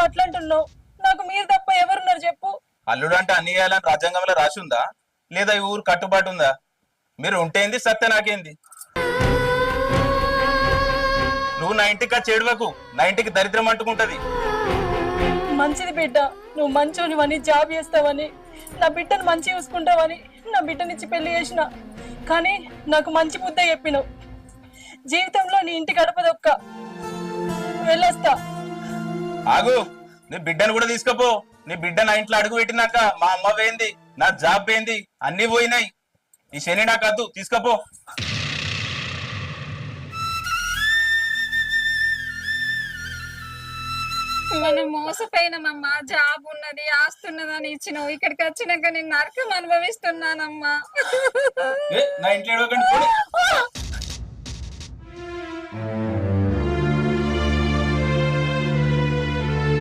నువ్వు అట్లంటున్నావు? నాకు మీరు తప్ప ఎవరున్నారు చెప్పు. అల్లుడు అంటే అన్ని చేయాలని రాజ్యాంగంలో రాసి ఉందా? లేదా ఈ ఊరు కట్టుబాటు ఉందా? మీరు ఉంటేంది సత్య నాకేంది? నువ్వు నా ఇంటికి వచ్చి ఏడవకు నా ఇంటికి దరిద్రం అంటుకుంటది. మంచిది బిడ్డ నువ్వు మంచోనివని జాబ్ చేస్తావని నా బిడ్డను మంచి చూసుకుంటావని నా బిడ్డనిచ్చి పెళ్ళి చేసిన. కానీ నాకు మంచి ముద్ద చెప్పినావు. జీవితంలో నీ ఇంటి గడపదొక్క. వెళ్ళొస్తా. ఆగు. నీ బిడ్డను కూడా తీసుకపో. నీ బిడ్డ నా ఇంట్లో అడుగు పెట్టినాక మా అమ్మ పోయింది నా జాబ్ పోయింది అన్ని పోయినాయి. ఈ శని నాకు వద్దు తీసుకపో. మనం మోసపోయినామమ్మా. జాబ్ ఉన్నది ఆస్తున్నది అని ఇచ్చినావు. ఇక్కడికి వచ్చినాక నేను నరకం అనుభవిస్తున్నానమ్మా. నా ఇంట్లో.